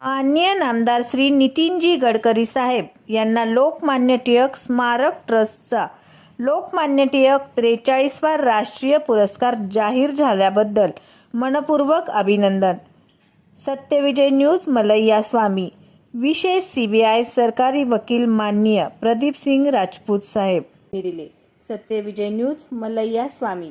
अन्य नामदार श्री नितीनजी गडकरी साहेब यांना लोकमान्य टिळक स्मारक ट्रस्टचा लोकमान्य टिळक त्रेचाळीसवा राष्ट्रीय पुरस्कार जाहीर झाल्याबद्दल मनपूर्वक अभिनंदन. सत्यविजय न्यूज मलैया स्वामी विशेष सीबीआय सरकारी वकील माननीय प्रदीप सिंग राजपूत साहेब. दिले. Satyavijay news Malaiya Swami.